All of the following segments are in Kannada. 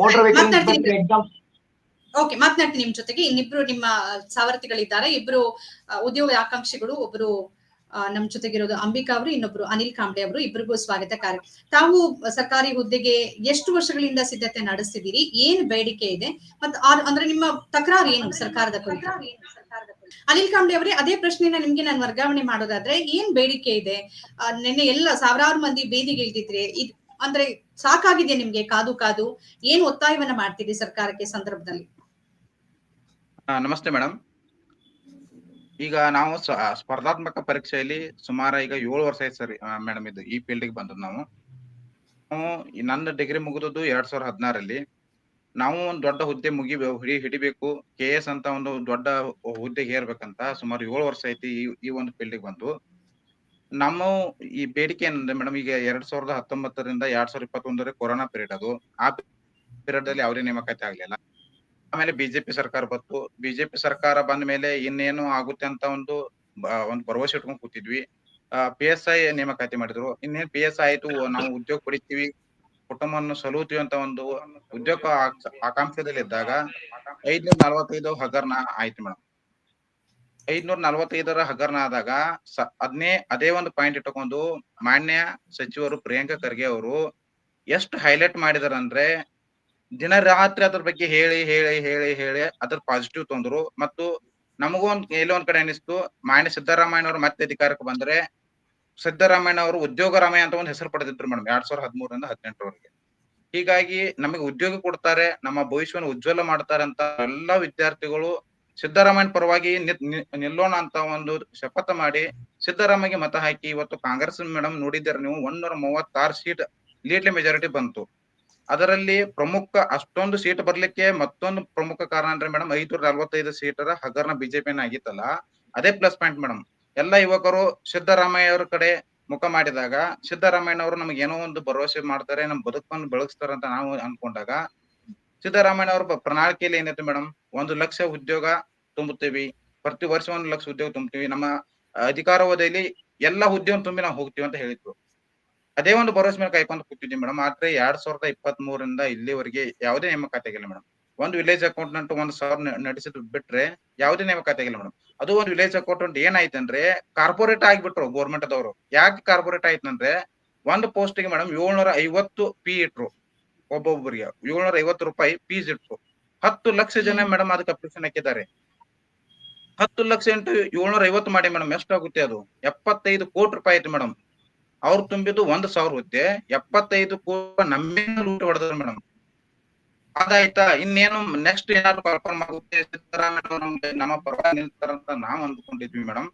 ಮೋಟರ್ ವೆಹಿಕಲ್ ಓಕೆ ಮಾತನಾಡ್ತೀನಿ ನಿಮ್ ಜೊತೆಗೆ. ಇನ್ನಿಬ್ರು ನಿಮ್ಮ ಸಾವರ್ಥಿಗಳಿದ್ದಾರೆ ಇಬ್ರು ಉದ್ಯೋಗ ಆಕಾಂಕ್ಷಿಗಳು ಒಬ್ರು ನಮ್ಮ ನಮ್ ಜೊತೆಗಿರೋದು ಅಂಬಿಕಾ ಅವರು ಇನ್ನೊಬ್ರು ಅನಿಲ್ ಕಾಂಬ್ಳೆ ಅವರು. ಇಬ್ಬರಿಗೂ ಸ್ವಾಗತ ಕಾರ್ಯ. ತಾವು ಸರ್ಕಾರಿ ಹುದ್ದೆಗೆ ಎಷ್ಟು ವರ್ಷಗಳಿಂದ ಸಿದ್ಧತೆ ನಡೆಸಿದಿರಿ ಏನ್ ಬೇಡಿಕೆ ಇದೆ? ಮತ್ತೆ ಅಂದ್ರೆ ನಿಮ್ಮ ತಕರಾರು ಏನು ಸರ್ಕಾರದ ಕುರಿತು? ಅನಿಲ್ ಕಾಂಬ್ಳೆ ಅವರೇ ಅದೇ ಪ್ರಶ್ನೆಯನ್ನ ನಿಮ್ಗೆ ನಾನು ವರ್ಗಾವಣೆ ಮಾಡೋದಾದ್ರೆ ಏನ್ ಬೇಡಿಕೆ ಇದೆ? ನಿನ್ನೆ ಎಲ್ಲ ಸಾವಿರಾರು ಮಂದಿ ಬೀದಿಗೆ ಇಳಿದಿದ್ರೆ ಇದ್ ಅಂದ್ರೆ ಸಾಕಾಗಿದೆ ನಿಮ್ಗೆ ಕಾದು ಕಾದು? ಏನ್ ಒತ್ತಾಯವನ್ನ ಮಾಡ್ತೀರಿ ಸರ್ಕಾರಕ್ಕೆ ಸಂದರ್ಭದಲ್ಲಿ? ನಮಸ್ತೆ ಮೇಡಮ್ ಈಗ ನಾವು ಸ್ಪರ್ಧಾತ್ಮಕ ಪರೀಕ್ಷೆಯಲ್ಲಿ ಸುಮಾರು ಈಗ ಏಳು ವರ್ಷ ಆಯ್ತು ಸರ್ ಮೇಡಮ್ ಇದು ಈ ಫೀಲ್ಡಿಗೆ ಬಂದದ್ದು ನಾವು. ನನ್ನ ಡಿಗ್ರಿ ಮುಗಿದದ್ದು ಎರಡ್ ಸಾವಿರದ ಹದಿನಾರಲ್ಲಿ. ನಾವು ಒಂದು ದೊಡ್ಡ ಹುದ್ದೆ ಮುಗಿ, ಹಿಡಿ, ಹಿಡಿಬೇಕು, ಕೆ ಎಸ್ ಅಂತ ಒಂದು ದೊಡ್ಡ ಹುದ್ದೆಗೆ ಏರ್ಬೇಕಂತ ಸುಮಾರು ಏಳು ವರ್ಷ ಐತಿ ಈ ಈ ಒಂದು ಫೀಲ್ಡಿಗೆ ಬಂದು. ನಮ್ಮ ಈ ಬೇಡಿಕೆ ಏನಂದ್ರೆ ಮೇಡಮ್ ಈಗ ಎರಡ್ ಸಾವಿರದ ಹತ್ತೊಂಬತ್ತರಿಂದ ಎರಡ್ ಸಾವಿರದ ಇಪ್ಪತ್ತೊಂದರ ಕೊರೋನಾ ಪೀರಿಯಡ್ ಅದು. ಆ ಪೀರಿಯಡ್ ಅಲ್ಲಿ ಅವರೇ ನೇಮಕಾತಿ ಆಗ್ಲಿಲ್ಲ. ಆಮೇಲೆ ಬಿಜೆಪಿ ಸರ್ಕಾರ ಬಂತು. ಬಿಜೆಪಿ ಸರ್ಕಾರ ಬಂದ ಮೇಲೆ ಇನ್ನೇನು ಆಗುತ್ತೆ ಅಂತ ಒಂದು ಒಂದು ಭರವಸೆ ಇಟ್ಕೊಂಡು ಕೂತಿದ್ವಿ. ಪಿ ಎಸ್ ಐ ನೇಮಕಾತಿ ಮಾಡಿದ್ರು. ಇನ್ನೇನ್ ಪಿ ಎಸ್ ಐ ಆಯ್ತು ನಾವು ಉದ್ಯೋಗ ಪಡಿತೀವಿ ಕುಟುಂಬವನ್ನು ಸಲುಹುತ್ತೀವಿ ಅಂತ ಒಂದು ಉದ್ಯೋಗ ಆಕಾಂಕ್ಷೆದಲ್ಲಿ ಇದ್ದಾಗ ಐದ್ನೂರ ನಲವತ್ತೈದು ಹಗರಣ ಆಯ್ತು ಮೇಡಮ್ ಐದ್ನೂರ ನಲವತ್ತೈದರ ಹಗರಣ ಆದಾಗ ಅದನ್ನೇ ಅದೇ ಒಂದು ಪಾಯಿಂಟ್ ಇಟ್ಟುಕೊಂಡು ಮಾನ್ಯ ಸಚಿವರು ಪ್ರಿಯಾಂಕಾ ಖರ್ಗೆ ಅವರು ಎಷ್ಟು ಹೈಲೈಟ್ ಮಾಡಿದಾರಂದ್ರೆ ದಿನ ರಾತ್ರಿ ಅದ್ರ ಬಗ್ಗೆ ಹೇಳಿ ಹೇಳಿ ಹೇಳಿ ಹೇಳಿ ಅದ್ರ ಪಾಸಿಟಿವ್ ತಂದ್ರು ಮತ್ತು ನಮಗೂ ಒಂದ್, ಎಲ್ಲೋ ಒಂದ್ ಕಡೆ ಅನಿಸ್ತು. ಮಾನ್ಯ ಸಿದ್ದರಾಮಯ್ಯ ಅವರು ಮತ್ತೆ ಅಧಿಕಾರಕ್ಕೆ ಬಂದ್ರೆ ಸಿದ್ದರಾಮಯ್ಯ ಅವರು ಉದ್ಯೋಗ ರಾಮಯ್ಯ ಅಂತ ಒಂದು ಹೆಸರು ಪಡೆದಿದ್ರು ಮೇಡಮ್ ಎರಡ್ ಸಾವಿರದ ಹದಿಮೂರರಿಂದ ಹದಿನೆಂಟರವರೆಗೆ. ಹೀಗಾಗಿ ನಮಗೆ ಉದ್ಯೋಗ ಕೊಡ್ತಾರೆ, ನಮ್ಮ ಭವಿಷ್ಯವನ್ನು ಉಜ್ವಲ ಮಾಡ್ತಾರೆ ಅಂತ ಎಲ್ಲಾ ವಿದ್ಯಾರ್ಥಿಗಳು ಸಿದ್ದರಾಮಯ್ಯ ಪರವಾಗಿ ನಿಲ್ಲೋಣ ಅಂತ ಒಂದು ಶಪಥ ಮಾಡಿ ಸಿದ್ದರಾಮಯ್ಯ ಮತ ಹಾಕಿ ಇವತ್ತು ಕಾಂಗ್ರೆಸ್ ಮೇಡಮ್ ನೋಡಿದ್ದೀರ ನೀವು ಒಂದೂರ ಮೂವತ್ತಾರು ಸೀಟ್ ಲೀಡ್ಲಿ ಮೆಜಾರಿಟಿ ಬಂತು. ಅದರಲ್ಲಿ ಪ್ರಮುಖ ಅಷ್ಟೊಂದು ಸೀಟ್ ಬರ್ಲಿಕ್ಕೆ ಮತ್ತೊಂದು ಪ್ರಮುಖ ಕಾರಣ ಅಂದ್ರೆ ಮೇಡಮ್ ಐನೂರ ನಲವತ್ತೈದು ಸೀಟರ ಹಗರಣ ಬಿಜೆಪಿನ ಆಗಿತ್ತಲ್ಲ, ಅದೇ ಪ್ಲಸ್ ಪಾಯಿಂಟ್ ಮೇಡಮ್ ಎಲ್ಲ ಯುವಕರು ಸಿದ್ದರಾಮಯ್ಯ ಅವ್ರ ಕಡೆ ಮುಖ ಮಾಡಿದಾಗ ಸಿದ್ದರಾಮಯ್ಯ ಅವರು ನಮ್ಗೆ ಏನೋ ಒಂದು ಭರವಸೆ ಮಾಡ್ತಾರೆ, ನಮ್ ಬದುಕನ್ನು ಬೆಳಗಿಸ್ತಾರೆ ಅಂತ ನಾವು ಅನ್ಕೊಂಡಾಗ ಸಿದ್ದರಾಮಯ್ಯ ಅವ್ರ ಪ್ರಣಾಳಿಕೆಯಲ್ಲಿ ಏನಿತ್ತು ಮೇಡಮ್ ಒಂದು ಲಕ್ಷ ಉದ್ಯೋಗ ತುಂಬುತ್ತೀವಿ. ಪ್ರತಿ ವರ್ಷ ಒಂದು ಲಕ್ಷ ಉದ್ಯೋಗ ತುಂಬುತ್ತೀವಿ. ನಮ್ಮ ಅಧಿಕಾರಾವಧಿಯಲ್ಲಿ ಎಲ್ಲಾ ಉದ್ಯೋಗ ತುಂಬಿ ನಾವು ಹೋಗ್ತೀವಿ ಅಂತ ಹೇಳಿದ್ರು. ಅದೇ ಒಂದು ಭರವಸೆ ಮೇಲೆ ಕಾಯ್ಕೊಂಡು ಕೂತಿದ್ವಿ ಮೇಡಮ್ ಆದ್ರೆ ಎರಡ್ ಸಾವಿರದ ಇಪ್ಪತ್ತ್ ಮೂರರಿಂದ ಇಲ್ಲಿವರೆಗೆ ಯಾವುದೇ ನೇಮಕಾತಿ ಆಗಿಲ್ಲ ಮೇಡಮ್ ಒಂದು ವಿಲೇಜ್ ಅಕೌಂಟೆಂಟ್ ಒಂದ್ ಸಾವಿರ ನಡೆಸಿದ್ ಬಿಟ್ರೆ ಯಾವುದೇ ನೇಮಕಾತಿ ಆಗಿಲ್ಲ ಮೇಡಮ್ ಅದು ಒಂದು ವಿಲೇಜ್ ಅಕೌಂಟೆಂಟ್ ಏನಾಯ್ತಂದ್ರೆ ಕಾರ್ಪೊರೇಟ್ ಆಗಿಬಿಟ್ರು ಗೌರ್ಮೆಂಟ್ ಅದವರು ಯಾಕೆ ಕಾರ್ಪೊರೇಟ್ ಆಯ್ತಂದ್ರೆ ಒಂದು ಪೋಸ್ಟ್ಗೆ ಮೇಡಮ್ ಏಳ್ನೂರ ಐವತ್ತು ಪಿ ಇಟ್ರು ಒಬ್ಬೊಬ್ಬರಿಗೆ. ಏಳ್ನೂರ ಐವತ್ತು ರೂಪಾಯಿ ಪೀಸ್ ಇಟ್ರು. ಹತ್ತು ಲಕ್ಷ ಜನ ಮೇಡಮ್ ಅದಕ್ಕೆ ಅಪ್ಲಿಕೇಶನ್ ಹಾಕಿದ್ದಾರೆ. ಹತ್ತು ಲಕ್ಷ ಇಂಟು ಏಳ್ನೂರ ಐವತ್ತು ಮಾಡಿ ಮೇಡಮ್ ಎಷ್ಟಾಗುತ್ತೆ ಅದು? ಎಪ್ಪತ್ತೈದು ಕೋಟಿ ರೂಪಾಯಿ ಐತಿ ಮೇಡಮ್. ಅವ್ರು ತುಂಬಿದ್ದು ಒಂದ್ ಸಾವಿರ ಹುದ್ದೆ ಎಪ್ಪತ್ತೈದು ಕೋಟಿ ನಮ್ಮಿಂದ ಲೂಟ್ ಹೊಡೆದ್ರು ಮೇಡಮ್. ಅದಾಯ್ತಾ? ಇನ್ನೇನು ನೆಕ್ಸ್ಟ್ ಏನಾದ್ರು ಪರ್ಫಾರ್ಮ್ ಆಗುತ್ತೆ? ಸಿದ್ದರಾಮಯ್ಯ ನಮ್ಮ ಪರವಾಗಿ ನಿಲ್ತಾರಂತ ನಾವ್ ಅಂದ್ಕೊಂಡಿದ್ವಿ ಮೇಡಮ್.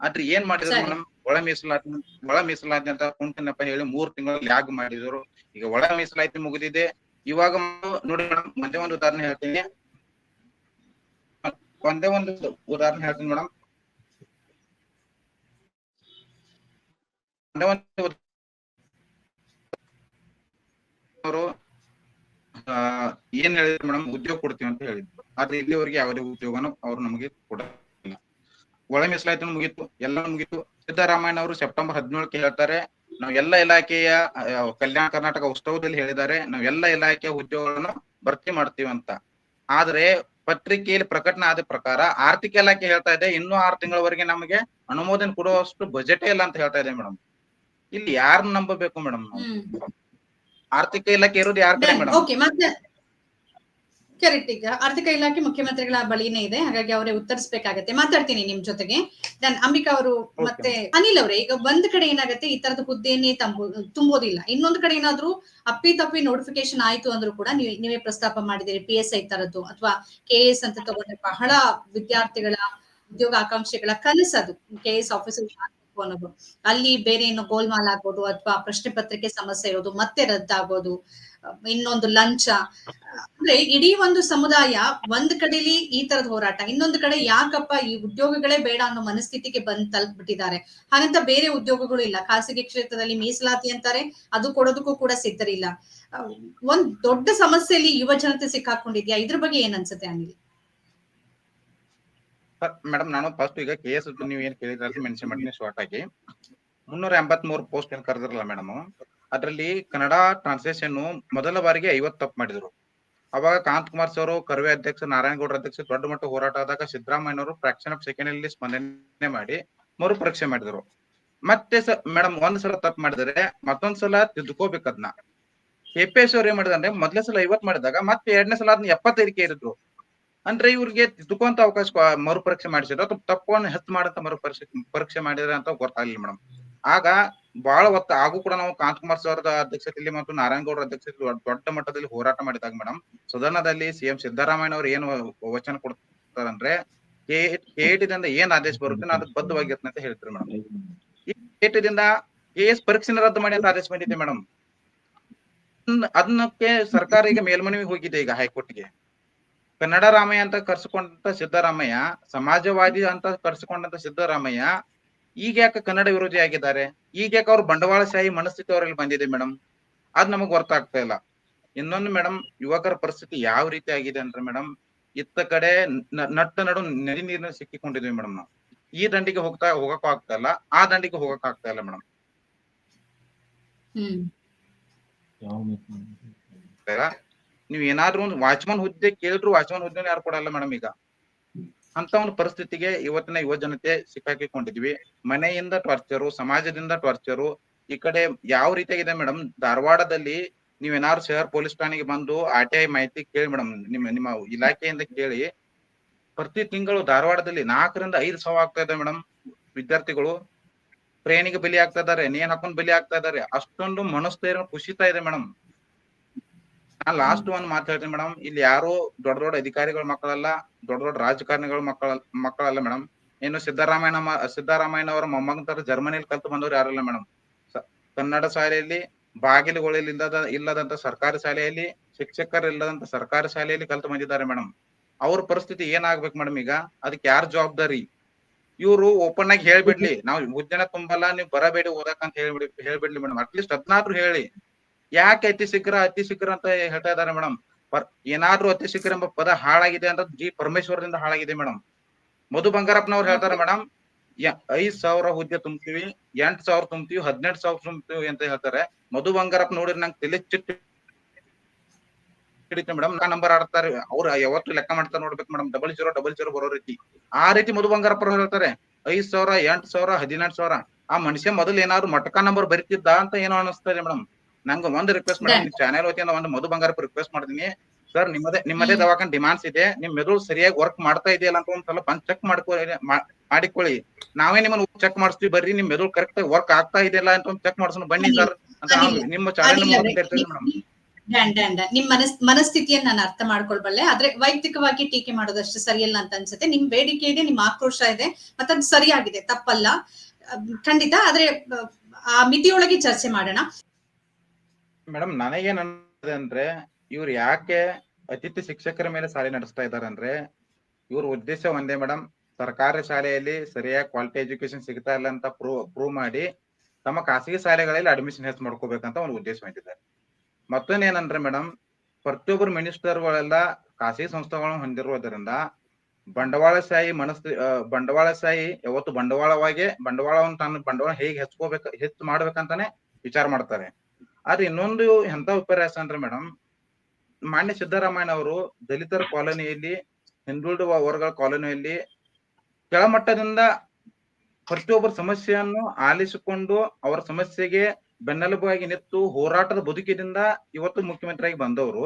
ಆದ್ರೆ ಏನ್ ಮಾಡಿದ್ರು. ಮೇಡಮ್? ಒಳ ಮೀಸಲಾತಿ ಒಳ ಮೀಸಲಾತಿ ಅಂತ ಕುಂಟಿನಪ್ಪ ಹೇಳಿ ಮೂರ್ ತಿಂಗಳು ಲ್ಯಾಗ್ ಮಾಡಿದ್ರು. ಈಗ ಒಳ ಮೀಸಲಾತಿ ಮುಗಿದಿದೆ. ಇವಾಗ ನೋಡಿ ಮೇಡಮ್ ಒಂದೇ ಒಂದು ಉದಾಹರಣೆ ಹೇಳ್ತೀನಿ. ಒಂದೇ ಒಂದು ಉದಾಹರಣೆ ಹೇಳ್ತೀನಿ ಮೇಡಮ್. ಒಂದೇ ಒಂದು ಅವರು ಏನ್ ಹೇಳಿದ್ರು ಮೇಡಮ್? ಉದ್ಯೋಗ ಕೊಡ್ತೀವಿ ಅಂತ ಹೇಳಿದ್ರು. ಆದ್ರೆ ಇಲ್ಲಿವರೆಗೆ ಯಾವುದೇ ಉದ್ಯೋಗನು ಅವ್ರು ನಮಗೆ ಕೊಡಲಿಲ್ಲ ಒಳ ಮೀಸಲಾತಿ ಮುಗೀತು, ಎಲ್ಲ ಮುಗೀತು. ಸಿದ್ದರಾಮಯ್ಯ ಅವರು ಸೆಪ್ಟೆಂಬರ್ ಹದಿನೇಳಕ್ಕೆ ಹೇಳ್ತಾರೆ, ನಾವು ಎಲ್ಲ ಇಲಾಖೆಯ ಕಲ್ಯಾಣ ಕರ್ನಾಟಕ ಉತ್ಸವದಲ್ಲಿ ಹೇಳಿದ್ದಾರೆ, ನಾವು ಎಲ್ಲ ಇಲಾಖೆಯ ಉದ್ಯೋಗಗಳನ್ನು ಭರ್ತಿ ಮಾಡ್ತೀವಿ ಅಂತ. ಆದ್ರೆ ಪತ್ರಿಕೆಯಲ್ಲಿ ಪ್ರಕಟಣೆ ಆದ ಪ್ರಕಾರ ಆರ್ಥಿಕ ಇಲಾಖೆ ಹೇಳ್ತಾ ಇದೆ ಇನ್ನೂ ಆರು ತಿಂಗಳವರೆಗೆ ನಮಗೆ ಅನುಮೋದನೆ ಕೊಡುವಷ್ಟು ಬಜೆಟೇ ಇಲ್ಲ ಅಂತ ಹೇಳ್ತಾ ಇದೆ ಮೇಡಮ್ ಇಲ್ಲಿ ಯಾರನ್ನ ನಂಬಬೇಕು ಮೇಡಮ್ ಆರ್ಥಿಕ ಇಲಾಖೆ ಇರೋದು ಯಾರ ಕಡೆ ಮೇಡಮ್ ಕರೆಕ್ಟ್ ಈಗ ಆರ್ಥಿಕ ಇಲಾಖೆ ಮುಖ್ಯಮಂತ್ರಿಗಳ ಬಳಿನೇ ಇದೆ. ಹಾಗಾಗಿ ಅವರೇ ಉತ್ತರಿಸಬೇಕಾಗತ್ತೆ. ಮಾತಾಡ್ತೀನಿ ನಿಮ್ ಜೊತೆಗೆ. ದನ್ ಅಂಬಿಕಾ ಅವರು ಮತ್ತೆ ಅನಿಲ್ ಅವರೇ ಈಗ ಒಂದ್ ಕಡೆ ಏನಾಗುತ್ತೆ ಈ ತರದ ಹುದ್ದೆಯನ್ನೇ ತಂಬು ತುಂಬೋದಿಲ್ಲ. ಇನ್ನೊಂದ್ ಕಡೆ ಏನಾದ್ರು ಅಪ್ಪಿ ತಪ್ಪಿ ನೋಟಿಫಿಕೇಶನ್ ಆಯ್ತು ಅಂದ್ರೂ ಕೂಡ ನೀವು ನೀವೇ ಪ್ರಸ್ತಾಪ ಮಾಡಿದಿರಿ ಪಿ ಎಸ್ ಐ ತರದ್ದು ಅಥವಾ ಕೆ ಎಸ್ ಅಂತ ತಗೊಂಡ್ರೆ ಬಹಳ ವಿದ್ಯಾರ್ಥಿಗಳ ಉದ್ಯೋಗ ಆಕಾಂಕ್ಷೆಗಳ ಕನಸದು. ಕೆ ಎಸ್ ಆಫೀಸರ್ ಅನ್ನೋದು. ಅಲ್ಲಿ ಬೇರೆ ಏನು ಗೋಲ್ಮಾಲ್ ಆಗೋದು ಅಥವಾ ಪ್ರಶ್ನೆ ಪತ್ರಿಕೆ ಸಮಸ್ಯೆ ಇರೋದು ಮತ್ತೆ ರದ್ದಾಗೋದು. ಇನ್ನೊಂದು ಲಂಚ. ಅಂದ್ರೆ ಇಡೀ ಒಂದು ಸಮುದಾಯ ಒಂದ್ ಕಡೆಲಿ ಈ ತರದ ಹೋರಾಟ, ಇನ್ನೊಂದು ಕಡೆ ಯಾಕಪ್ಪ ಈ ಉದ್ಯೋಗಗಳೇ ಬೇಡ ಅನ್ನೋ ಮನಸ್ಥಿತಿಗೆ ಬಂದ್ ತಲುಪ್ಬಿಟ್ಟಿದ್ದಾರೆ. ಹಾಗಂತ ಬೇರೆ ಉದ್ಯೋಗಗಳು ಇಲ್ಲ. ಖಾಸಗಿ ಕ್ಷೇತ್ರದಲ್ಲಿ ಮೀಸಲಾತಿ ಅಂತಾರೆ, ಅದು ಕೊಡೋದಕ್ಕೂ ಕೂಡ ಸಿದ್ಧರಿಲ್ಲ. ಒಂದ್ ದೊಡ್ಡ ಸಮಸ್ಯೆಯಲ್ಲಿ ಯುವ ಜನತೆ ಸಿಕ್ಕಾಕೊಂಡಿದ್ಯಾ? ಇದ್ರ ಬಗ್ಗೆ ಏನ್ ಅನ್ಸುತ್ತೆ ಅನಿಲ್? ಮೇಡಮ್ ನಾನು ಫಸ್ಟ್ ಈಗ ಕೆ ಎಸ್ ನೀವು ಏನ್ ಕೇಳಿದ್ರೆ ಮೆನ್ಷನ್ ಮಾಡ್ತೀನಿ ಶಾರ್ಟ್ ಆಗಿ. ಮುನ್ನೂರ ಎಂಬತ್ ಮೂರು ಪೋಸ್ಟ್ ಏನ್ ಕರೆದಿರಲ್ಲ ಮೇಡಮ್ ಅದ್ರಲ್ಲಿ ಕನ್ನಡ ಟ್ರಾನ್ಸ್ಲೇಷನ್ ಮೊದಲ ಬಾರಿಗೆ ಐವತ್ತು ತಪ್ಪು ಮಾಡಿದ್ರು. ಅವಾಗ ಕಾಂತ್ ಕುಮಾರ್ ಸರ್, ಕರ್ವೆ ಅಧ್ಯಕ್ಷ, ನಾರಾಯಣಗೌಡರ ಅಧ್ಯಕ್ಷ ದೊಡ್ಡ ಮಟ್ಟ ಹೋರಾಟ ಆದಾಗ ಸಿದ್ದರಾಮಯ್ಯನವರು ಫ್ರಾಕ್ಷನ್ ಆಫ್ ಸೆಕೆಂಡ್ ಅಲ್ಲಿ ಸ್ಪಂದನೆ ಮಾಡಿ ಮರು ಪರೀಕ್ಷೆ ಮಾಡಿದ್ರು. ಮತ್ತೆ ಮೇಡಮ್ ಒಂದ್ ಸಲ ತಪ್ಪು ಮಾಡಿದ್ರೆ ಮತ್ತೊಂದ್ ಸಲ ತಿದ್ದುಕೋಬೇಕು ಅದನ್ನ ಎಸ್ ಅವ್ರು ಏನ್ ಮಾಡಿದ್ರೆ ಮೊದಲ ಸಲ ಐವತ್ ಮಾಡಿದಾಗ ಮತ್ತೆ ಎರಡನೇ ಸಲ ಅದನ್ನ ಎಪ್ಪತ್ತೈದಕ್ಕೆ ಏರಿದ್ರು. ಅಂದ್ರೆ ಇವ್ರಿಗೆ ತಿದ್ದುಕೊಂತ ಅವಕಾಶ ಮರುಪರೀಕ್ಷೆ ಮರು ಪರೀಕ್ಷೆ ಮಾಡಿಸಿದ್ರು. ಅಥವಾ ತಪ್ಪನ್ನು ಹೆಚ್ಚು ಮಾಡಂತ ಮರುಪರೀಕ್ಷೆ, ಪರೀಕ್ಷೆ ಮಾಡಿದ್ರೆ ಅಂತ ಗೊತ್ತಾಗ್ಲಿಲ್ಲ ಮೇಡಮ್ ಆಗ ಬಹಳ ಹೊತ್ತು ಆಗೂ ಕೂಡ ನಾವು ಕಾಂತಕುಮಾರ್ ಸರ್ ಅಧ್ಯಕ್ಷತೆಯಲ್ಲಿ ಮತ್ತು ನಾರಾಯಣಗೌಡರ ಅಧ್ಯಕ್ಷತೆಯಲ್ಲಿ ದೊಡ್ಡ- ಮಟ್ಟದಲ್ಲಿ ಹೋರಾಟ ಮಾಡಿದಾಗ ಮೇಡಮ್ ಸದನದಲ್ಲಿ ಸಿಎಂ ಸಿದ್ದರಾಮಯ್ಯ ಅವರು ಏನು ವಚನ ಕೊಡ್ತಾರಂದ್ರೆ ಕೇಟಿದಿಂದ ಏನ್ ಆದೇಶ ಬರುತ್ತೆ ನಾನು ಅದಕ್ಕೆ ಬದ್ಧವಾಗಿರ್ತೇನೆ ಅಂತ ಹೇಳ್ತಾರೆ ಮೇಡಮ್ ಈ ಕೆಎಟಿದಿಂದ ಎಸ್ ಪರೀಕ್ಷೆನ ರದ್ದು ಮಾಡಿ ಅಂತ ಆದೇಶ ಬಂದಿದೆ ಮೇಡಮ್ ಅದನ್ನಕ್ಕೆ ಸರ್ಕಾರ ಈಗ ಮೇಲ್ಮನವಿ ಹೋಗಿದೆ ಈಗ ಹೈಕೋರ್ಟ್ಗೆ. ಕನ್ನಡ ರಾಮಯ್ಯ ಅಂತ ಕರ್ಸಿಕೊಂಡಂತ ಸಿದ್ದರಾಮಯ್ಯ ಸಮಾಜವಾದಿ ಅಂತ ಕರ್ಸಿಕೊಂಡಂತ ಸಿದ್ದರಾಮಯ್ಯ ಈಗ ಯಾಕೆ ಕನ್ನಡ ವಿರೋಧಿ ಆಗಿದ್ದಾರೆ? ಈಗ ಯಾಕೆ ಅವ್ರ ಬಂಡವಾಳಶಾಹಿ ಮನಸ್ಥಿತಿ ಅವರಲ್ಲಿ ಬಂದಿದೆ ಮೇಡಮ್ ಅದ್ ನಮಗ್ ಗೊತ್ತಾಗ್ತಾ ಇಲ್ಲ. ಇನ್ನೊಂದು ಮೇಡಮ್ ಯುವಕರ ಪರಿಸ್ಥಿತಿ ಯಾವ ರೀತಿ ಆಗಿದೆ ಅಂದ್ರೆ ಮೇಡಮ್ ಇತ್ತ ಕಡೆ ನ- ನಟ್ಟ ನಡು ನದಿ ನೀರಿನ ಸಿಕ್ಕಿಕೊಂಡಿದ್ವಿ ಮೇಡಮ್ ನಾವು. ಈ ದಂಡಿಗೆ ಹೋಗ್ತಾ ಹೋಗಕ್ ಆಗ್ತಾ ಇಲ್ಲ. ಆ ದಂಡಿಗೆ ಹೋಗಕ್ ಆಗ್ತಾ ಇಲ್ಲ ಮೇಡಮ್ ಹ್ಮ್. ನೀವ್ ಏನಾದ್ರು ಒಂದು ವಾಚ್ಮನ್ ಹುದ್ದೆ ಕೇಳಿದ್ರು ವಾಚ್ಮನ್ ಹುದ್ದೆ ಯಾರು ಕೊಡಲ್ಲ ಮೇಡಮ್ ಈಗ. ಅಂತ ಒಂದು ಪರಿಸ್ಥಿತಿಗೆ ಇವತ್ತಿನ ಯುವ ಜನತೆ ಸಿಕ್ಕಾಕಿಕೊಂಡಿದ್ವಿ. ಮನೆಯಿಂದ ಟಾರ್ಚರು ಸಮಾಜದಿಂದ ಟಾರ್ಚರು ಈ ಕಡೆ ಯಾವ ರೀತಿಯಾಗಿದೆ ಮೇಡಮ್ ಧಾರವಾಡದಲ್ಲಿ ನೀವೇನಾದ್ರು ಶಹರ್ ಪೊಲೀಸ್ ಠಾಣೆಗೆ ಬಂದು ಆರ್ ಟಿ ಐ ಮಾಹಿತಿ ಕೇಳಿ ಮೇಡಮ್ ನಿಮ್ಮ ನಿಮ್ಮ ಇಲಾಖೆಯಿಂದ ಕೇಳಿ. ಪ್ರತಿ ತಿಂಗಳು ಧಾರವಾಡದಲ್ಲಿ ನಾಲ್ಕರಿಂದ ಐದು ಸಾವಿರ ಆಗ್ತಾ ಇದೆ ಮೇಡಮ್ ವಿದ್ಯಾರ್ಥಿಗಳು. ಟ್ರೈನಿಗೆ ಬಲಿ ಆಗ್ತಾ ಇದಾರೆ ನೇನ್ ಹಾಕೊಂಡ್ ಬಲಿ ಆಗ್ತಾ ಇದಾರೆ ಅಷ್ಟೊಂದು ಮನಸ್ಥೈರ್ಯ ಕುಸಿತಾ ಇದೆ ಮೇಡಮ್ ನಾನ್ ಲಾಸ್ಟ್ ಒಂದ್ ಮಾತು ಹೇಳ್ತೀನಿ ಮೇಡಮ್ ಇಲ್ಲಿ ಯಾರು ದೊಡ್ಡ ದೊಡ್ಡ ಅಧಿಕಾರಿಗಳ ಮಕ್ಕಳಲ್ಲ ದೊಡ್ಡ ದೊಡ್ಡ ರಾಜಕಾರಣಿಗಳ ಮಕ್ಕಳ ಮಕ್ಕಳಲ್ಲ ಮೇಡಮ್ ಇನ್ನು ಸಿದ್ದರಾಮಯ್ಯ ಮ- ಸಿದ್ದರಾಮಯ್ಯನವರ ಮೊಮ್ಮಗಂತರ ಜರ್ಮನಿಯಲ್ಲಿ ಕಲ್ತು ಬಂದವರು ಯಾರಲ್ಲ ಮೇಡಮ್ ಕನ್ನಡ ಶಾಲೆಯಲ್ಲಿ ಬಾಗಿಲುಗಳಲ್ಲಿ ಇಲ್ಲದ ಇಲ್ಲದಂತ ಸರ್ಕಾರಿ ಶಾಲೆಯಲ್ಲಿ ಶಿಕ್ಷಕರು ಇಲ್ಲದಂತ ಸರ್ಕಾರಿ ಶಾಲೆಯಲ್ಲಿ ಕಲ್ತು ಬಂದಿದ್ದಾರೆ ಮೇಡಮ್ ಅವ್ರ ಪರಿಸ್ಥಿತಿ ಏನಾಗ್ಬೇಕು ಮೇಡಮ್ ಈಗ? ಅದಕ್ಕೆ ಯಾರ ಜವಾಬ್ದಾರಿ? ಇವ್ರು ಓಪನ್ ಆಗಿ ಹೇಳ್ಬಿಡ್ಲಿ. ನಾವು ಮುಂಜಾನೆ ತುಂಬಲ್ಲ ನೀವು ಬರಬೇಡಿ ಓದಕ್ ಅಂತ ಹೇಳ್ಬಿಡಿ ಹೇಳ್ಬಿಡ್ಲಿ ಮೇಡಮ್ ಅಟ್ಲೀಸ್ಟ್ ಹದ್ನಾದ್ರು ಹೇಳಿ. ಯಾಕೆ ಅತಿ ಶೀಘ್ರ ಅತಿ ಶೀಘ್ರ ಅಂತ ಹೇಳ್ತಾ ಇದ್ದಾರೆ ಮೇಡಮ್ ಏನಾದ್ರೂ ಅತಿ ಶೀಘ್ರ ಎಂಬ ಪದ ಹಾಳಾಗಿದೆ ಅಂತ ಜಿ ಪರಮೇಶ್ವರದಿಂದ ಹಾಳಾಗಿದೆ ಮೇಡಮ್ ಮಧು ಬಂಗಾರಪ್ಪನವ್ರು ಹೇಳ್ತಾರೆ ಮೇಡಮ್ ಐದ್ ಸಾವಿರ ಹುದ್ದೆ ತುಂಬ್ತೀವಿ, ಎಂಟ್ ಸಾವಿರ ತುಂಬ್ತೀವಿ, ಹದಿನೆಂಟು ಸಾವಿರ ತುಂಬ್ತೀವಿ ಅಂತ ಹೇಳ್ತಾರೆ. ಮಧು ಬಂಗಾರಪ್ಪ ನೋಡಿದ್ರೆ ನಂಗೆ ತಲೆ ಚಿಟ್ಟು ಹಿಡಿತ ಮೇಡಮ್ ನಾ ನಂಬರ್ ಆಡ್ತಾರೆ, ಅವ್ರು ಯಾವತ್ತು ಲೆಕ್ಕ ಮಾಡ್ತಾರೆ ನೋಡ್ಬೇಕು madam double zero double zero ಬರೋ ರೀತಿ. ಆ ರೀತಿ ಮಧು ಬಂಗಾರಪ್ಪ ಹೇಳ್ತಾರೆ, ಐದ್ ಸಾವಿರ, ಎಂಟ್ ಸಾವಿರ, ಹದಿನೆಂಟು ಸಾವಿರ. ಆ ಮನುಷ್ಯ ಮೊದಲು ಏನಾದ್ರು ಮಟಕ ನಂಬರ್ ಬರಿತಿದ್ದ ಅಂತ ಏನೋ ಅನಿಸ್ತಾ ಇದೆ ಮೇಡಮ್ ನಂಗೆ ಒಂದು ರಿಕ್ವೆಸ್ಟ್ ಮಾಡಿ ಚಾನೆಲ್ ವತಿಯಿಂದ ಒಂದು ಮಧು ಬಂಗಾರಪ್ಪ ರಿಕ್ವೆಸ್ಟ್ ಮಾಡ್ತೀನಿ. ಸರ್ ನಿಮ್ಮದೇ ನಿಮ್ಮದೇ. ದವಾಖಾನೆ ಡಿಮಾಂಡ್ಸ್ ಇದೆ. ನಿಮ್ ಮೆದುಳು ಸರಿಯಾಗಿ ವರ್ಕ್ ಮಾಡ್ತಾ ಇದೆಯಲ್ಲ ಅಂತ ಒಂದ್ಸಲ ಬಂದ್ ಚೆಕ್ ಮಾಡ್ಕೊಳ್ಳಿ ಮಾಡಿಕೊಳ್ಳಿ. ನಾವೇ ನಿಮ್ಮನ್ನ ಚೆಕ್ ಮಾಡಿಸ್ತೀವಿ ಬರ್ರಿ ನಿಮ್ ಮೆದುಳು ಕರೆಕ್ಟ್ ವರ್ಕ್ ಆಗ್ತಾ ಇದೆಯಲ್ಲ ಅಂತ ಒಂದ್ ಚೆಕ್ ಮಾಡ್ಸೋಣ ಬನ್ನಿ ಸರ್ ಅಂತ ನಿಮ್ಮ ಚಾನೆಲ್ ಮೇಡಮ್. ನಿಮ್ ಮನಸ್ ಮನಸ್ಥಿತಿಯನ್ನ ನಾನು ಅರ್ಥ ಮಾಡ್ಕೊಳ್ಬಲ್ಲೆ. ಆದ್ರೆ ವೈಯಕ್ತಿಕವಾಗಿ ಟೀಕೆ ಮಾಡೋದಷ್ಟು ಸರಿಯಲ್ಲ ಅಂತ ಅನ್ಸುತ್ತೆ. ನಿಮ್ ಬೇಡಿಕೆ ಇದೆ ನಿಮ್ ಆಕ್ರೋಶ ಇದೆ ಮತ್ತದ್ ಸರಿಯಾಗಿದೆ ತಪ್ಪಲ್ಲ. ಖಂಡಿತ ಆದ್ರೆ ಆ ಮಿತಿಯೊಳಗೆ ಚರ್ಚೆ ಮಾಡೋಣ. ಮೇಡಮ್ ನನಗೇನ್ ಅನ್ನೋದು ಅಂದ್ರೆ, ಇವ್ರು ಯಾಕೆ ಅತಿಥಿ ಶಿಕ್ಷಕರ ಮೇಲೆ ಶಾಲೆ ನಡೆಸ್ತಾ ಇದಾರೆ ಅಂದ್ರೆ, ಇವ್ರ ಉದ್ದೇಶ ಒಂದೇ ಮೇಡಮ್, ಸರ್ಕಾರಿ ಶಾಲೆಯಲ್ಲಿ ಸರಿಯಾಗಿ ಕ್ವಾಲಿಟಿ ಎಜುಕೇಶನ್ ಸಿಗ್ತಾ ಇಲ್ಲ ಅಂತ ಪ್ರೂವ್ ಪ್ರೂವ್ ಮಾಡಿ, ತಮ್ಮ ಖಾಸಗಿ ಶಾಲೆಗಳಲ್ಲಿ ಅಡ್ಮಿಷನ್ ಹೆಚ್ಚು ಮಾಡ್ಕೋಬೇಕಂತ ಒಂದು ಉದ್ದೇಶ ಹೊಂದಿದ್ದಾರೆ. ಮತ್ತೊಂದೇನಂದ್ರೆ ಮೇಡಮ್, ಪ್ರತಿಯೊಬ್ಬರು ಮಿನಿಸ್ಟರ್ಗಳೆಲ್ಲ ಖಾಸಗಿ ಸಂಸ್ಥೆಗಳನ್ನು ಹೊಂದಿರುವುದರಿಂದ ಬಂಡವಾಳಶಾಹಿ ಮನಸ್ಥಿ ಬಂಡವಾಳಶಾಹಿ ಯಾವತ್ತು ಬಂಡವಾಳವಾಗಿ, ಬಂಡವಾಳವನ್ನು ತನ್ನ ಬಂಡವಾಳ ಹೇಗೆ ಹೆಚ್ಕೋಬೇಕು, ಹೆಚ್ಚು ಮಾಡ್ಬೇಕಂತಾನೆ ವಿಚಾರ ಮಾಡ್ತಾರೆ. ಆದ್ರೆ ಇನ್ನೊಂದು ಎಂತ ವಿಪರ್ಯಾಸ ಅಂದ್ರೆ ಮೇಡಮ್ ಮಾನ್ಯ ಸಿದ್ದರಾಮಯ್ಯ ಅವರು ದಲಿತರ ಕಾಲೋನಿಯಲ್ಲಿ ಹಿಂದುಳಿದ ವರ್ಗಗಳ ಕಾಲೋನಿಯಲ್ಲಿ ಕೆಳಮಟ್ಟದಿಂದ ಪ್ರತಿಯೊಬ್ಬರ ಸಮಸ್ಯೆಯನ್ನು ಆಲಿಸಿಕೊಂಡು ಅವರ ಸಮಸ್ಯೆಗೆ ಬೆನ್ನೆಲುಬಾಗಿ ನಿಂತು ಹೋರಾಟದ ಬದುಕಿನಿಂದ ಇವತ್ತು ಮುಖ್ಯಮಂತ್ರಿಯಾಗಿ ಬಂದವರು.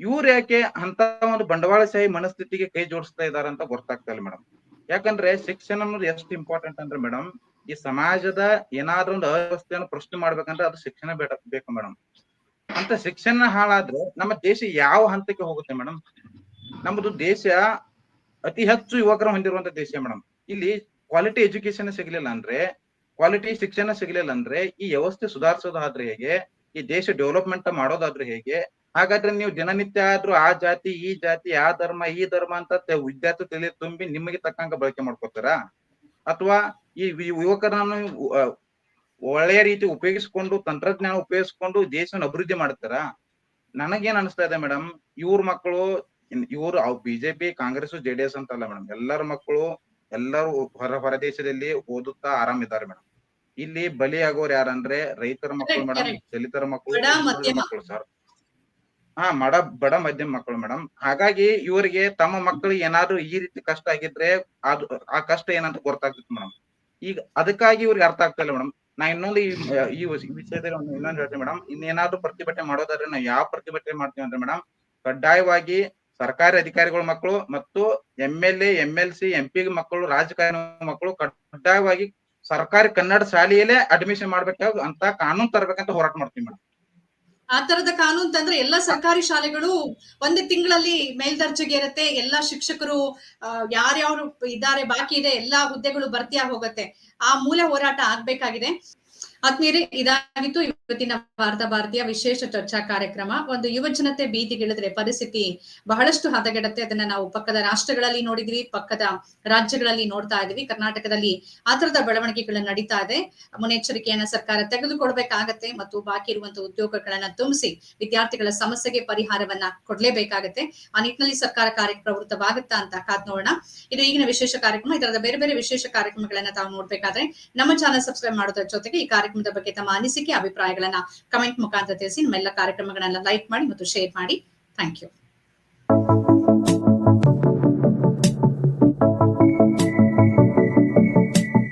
ಇವ್ರು ಯಾಕೆ ಅಂತ ಒಂದು ಬಂಡವಾಳಶಾಹಿ ಮನಸ್ಥಿತಿಗೆ ಕೈ ಜೋಡಿಸ್ತಾ ಇದಾರೆ ಅಂತ ಗೊತ್ತಾಗ್ತಾ ಇಲ್ಲ ಮೇಡಮ್ ಯಾಕಂದ್ರೆ ಶಿಕ್ಷಣ ಅನ್ನೋದು ಎಷ್ಟು ಇಂಪಾರ್ಟೆಂಟ್ ಅಂದ್ರೆ ಮೇಡಮ್ ಈ ಸಮಾಜದ ಏನಾದ್ರೂ ಒಂದು ಅವ್ಯವಸ್ಥೆಯನ್ನು ಪ್ರಶ್ನೆ ಮಾಡ್ಬೇಕಂದ್ರೆ ಅದು ಶಿಕ್ಷಣ ಬೇಡ, ಬೇಕು ಮೇಡಮ್ ಅಂತ ಶಿಕ್ಷಣ ಹಾಳಾದ್ರೆ ನಮ್ಮ ದೇಶ ಯಾವ ಹಂತಕ್ಕೆ ಹೋಗುತ್ತೆ ಮೇಡಮ್ ನಮ್ಮದು ದೇಶ ಅತಿ ಹೆಚ್ಚು ಯುವಕರು ಹೊಂದಿರುವಂತ ದೇಶ ಮೇಡಮ್ ಇಲ್ಲಿ ಕ್ವಾಲಿಟಿ ಎಜುಕೇಶನ್ ಸಿಗ್ಲಿಲ್ಲ ಅಂದ್ರೆ ಕ್ವಾಲಿಟಿ ಶಿಕ್ಷಣ ಸಿಗ್ಲಿಲ್ಲ ಅಂದ್ರೆ, ಈ ವ್ಯವಸ್ಥೆ ಸುಧಾರಿಸೋದಾದ್ರೆ ಹೇಗೆ, ಈ ದೇಶ ಡೆವಲಪ್ಮೆಂಟ್ ಮಾಡೋದಾದ್ರೆ ಹೇಗೆ, ಹಾಗಾದ್ರೆ ನೀವು ದಿನನಿತ್ಯ ಆದ್ರೂ ಆ ಜಾತಿ, ಈ ಜಾತಿ, ಆ ಧರ್ಮ, ಈ ಧರ್ಮ ಅಂತ ವಿದ್ಯಾರ್ಥಿ ತಲೆ ತುಂಬಿ ನಿಮಗೆ ತಕ್ಕಂಗ ಬಳಕೆ ಮಾಡ್ಕೋತಾರ? ಅಥವಾ ಈ ಯುವಕರನ್ನು ಒಳ್ಳೆಯ ರೀತಿ ಉಪಯೋಗಿಸಿಕೊಂಡು ತಂತ್ರಜ್ಞಾನ ಉಪಯೋಗಿಸಿಕೊಂಡು ದೇಶವನ್ನು ಅಭಿವೃದ್ಧಿ ಮಾಡ್ತಾರ ನನಗೇನ್ ಅನಿಸ್ತಾ ಇದೆ ಮೇಡಮ್ ಇವ್ರ ಮಕ್ಕಳು ಇವರು BJP Congress J D S ಅಂತಲ್ಲ ಮೇಡಮ್ ಎಲ್ಲರ ಮಕ್ಕಳು ಎಲ್ಲರೂ ಹೊರ ಹೊರ ದೇಶದಲ್ಲಿ ಓದುತ್ತಾ ಆರಾಮಿದ್ದಾರೆ ಮೇಡಮ್ ಇಲ್ಲಿ ಬಲಿಯಾಗೋರು ಯಾರಂದ್ರೆ ರೈತರ ಮಕ್ಕಳು ಮೇಡಮ್. ದಲಿತರ ಮಕ್ಕಳು. ಮಕ್ಕಳು ಸರ್ ಹಾ, ಮಡ, ಬಡ ಮಧ್ಯಮ ಮಕ್ಕಳು ಮೇಡಮ್ ಹಾಗಾಗಿ ಇವರಿಗೆ ತಮ್ಮ ಮಕ್ಕಳಿಗೆ ಏನಾದ್ರು ಈ ರೀತಿ ಕಷ್ಟ ಆಗಿದ್ರೆ ಅದು, ಆ ಕಷ್ಟ ಏನಂತ ಗೊತ್ತಾಗ್ತಿತ್ತು ಮೇಡಮ್ ಈಗ ಅದಕ್ಕಾಗಿ ಇವ್ರಿಗೆ ಅರ್ಥ ಆಗ್ತಾ ಇಲ್ಲ ಮೇಡಮ್ ನಾ ಇನ್ನೊಂದು ಈ ವಿಷಯದಲ್ಲಿ ಒಂದು ಇನ್ನೊಂದು ಹೇಳ್ತೀನಿ ಮೇಡಮ್ ಇನ್ನೇನಾದ್ರು ಪ್ರತಿಭಟನೆ ಮಾಡೋದಾದ್ರೆ ನಾವು ಯಾವ ಪ್ರತಿಭಟನೆ ಮಾಡ್ತೀವಿ ಅಂದ್ರೆ ಮೇಡಮ್ ಕಡ್ಡಾಯವಾಗಿ ಸರ್ಕಾರಿ ಅಧಿಕಾರಿಗಳ ಮಕ್ಕಳು ಮತ್ತು M L A M L C M P ಮಕ್ಕಳು, ರಾಜಕಾರಣ ಮಕ್ಕಳು ಕಡ್ಡಾಯವಾಗಿ ಸರ್ಕಾರಿ ಕನ್ನಡ ಶಾಲೆಯಲ್ಲೇ ಅಡ್ಮಿಷನ್ ಮಾಡ್ಬೇಕಾಗ ಅಂತ ಕಾನೂನು ತರಬೇಕಂತ ಹೋರಾಟ ಮಾಡ್ತೀವಿ ಮೇಡಮ್ ಆ ತರದ ಕಾನೂನು ತಂದ್ರೆ ಎಲ್ಲಾ ಸರ್ಕಾರಿ ಶಾಲೆಗಳು ಒಂದು ತಿಂಗಳಲ್ಲಿ ಮೇಲ್ದರ್ಜೆಗೆ ಇರುತ್ತೆ ಎಲ್ಲಾ ಶಿಕ್ಷಕರು ಯಾರ್ಯಾರು ಇದ್ದಾರೆ, ಬಾಕಿ ಇದೆ, ಎಲ್ಲಾ ಹುದ್ದೆಗಳು ಭರ್ತಿಯಾಗಿ ಹೋಗುತ್ತೆ. ಆ ಮೂಲ ಹೋರಾಟ ಆಗ್ಬೇಕಾಗಿದೆ. ಆತ್ಮೀಯರೇ, ಇದಾಗಿತ್ತು ಇವತ್ತಿನ ಭಾರತ ಭಾರತೀಯ ವಿಶೇಷ ಚರ್ಚಾ ಕಾರ್ಯಕ್ರಮ. ಒಂದು ಯುವಜನತೆ ಬೀದಿಗಿಳಿದ್ರೆ ಪರಿಸ್ಥಿತಿ ಬಹಳಷ್ಟು ಹದಗೆಡುತ್ತೆ. ಅದನ್ನ ನಾವು ಪಕ್ಕದ ರಾಷ್ಟ್ರಗಳಲ್ಲಿ ನೋಡಿದ್ವಿ, ಪಕ್ಕದ ರಾಜ್ಯಗಳಲ್ಲಿ ನೋಡ್ತಾ ಇದೀವಿ. ಕರ್ನಾಟಕದಲ್ಲಿ ಆ ತರದ ಬೆಳವಣಿಗೆಗಳು ನಡೀತಾ ಇದೆ. ಮುನ್ನೆಚ್ಚರಿಕೆಯನ್ನ ಸರ್ಕಾರ ತೆಗೆದುಕೊಳ್ಬೇಕಾಗತ್ತೆ ಮತ್ತು ಬಾಕಿ ಇರುವಂತಹ ಉದ್ಯೋಗಗಳನ್ನ ತುಂಬಿಸಿ ವಿದ್ಯಾರ್ಥಿಗಳ ಸಮಸ್ಯೆಗೆ ಪರಿಹಾರವನ್ನ ಕೊಡ್ಲೇಬೇಕಾಗತ್ತೆ. ಆ ನಿಟ್ಟಿನಲ್ಲಿ ಸರ್ಕಾರ ಕಾರ್ಯಪ್ರವೃತ್ತವಾಗುತ್ತಾ ಅಂತ ಕಾದ್ ನೋಡೋಣ. ಇದು ಈಗಿನ ವಿಶೇಷ ಕಾರ್ಯಕ್ರಮ ಇದರದ ಬೇರೆ ಬೇರೆ ವಿಶೇಷ ಕಾರ್ಯಕ್ರಮಗಳನ್ನ ತಾವು ನೋಡ್ಬೇಕಾದ್ರೆ ನಮ್ಮ ಚಾನಲ್ ಸಬ್ಸ್ಕ್ರೈಬ್ ಮಾಡೋದ್ರ ಜೊತೆಗೆ ಈ ಕಾರ್ಯಕ್ರಮದ ಬಗ್ಗೆ ತಮ್ಮ ಅನಿಸಿಕೆ, ಅಭಿಪ್ರಾಯಗಳನ್ನ ಕಮೆಂಟ್ ಮುಖಾಂತರ ತಿಳಿಸಿ. ನಮ್ಮೆಲ್ಲ ಕಾರ್ಯಕ್ರಮಗಳನ್ನ ಲೈಕ್ ಮಾಡಿ ಮತ್ತು ಶೇರ್ ಮಾಡಿ. Thank you